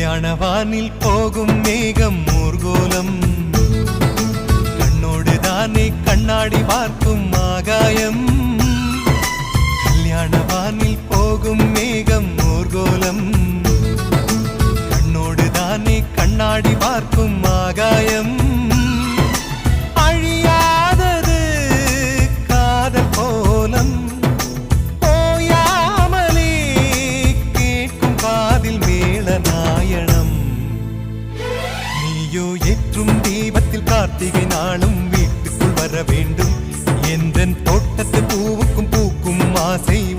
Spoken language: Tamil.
கல்யாணவானில் போகும் மேகம் ஊர்கோலம். கண்ணோடு தானே கண்ணாடி பார்க்கும் ஆகாயம். கல்யாணவானில் போகும் மேகம் ஊர்கோலம். கண்ணோடு தானே கண்ணாடி பார்க்கும் நீயோ ஏற்றும் தீபத்தில் கார்த்திகை நாளும் வீட்டுக்குள் வர வேண்டும். எந்த தோட்டத்து பூவுக்கும் பூக்கும் ஆசை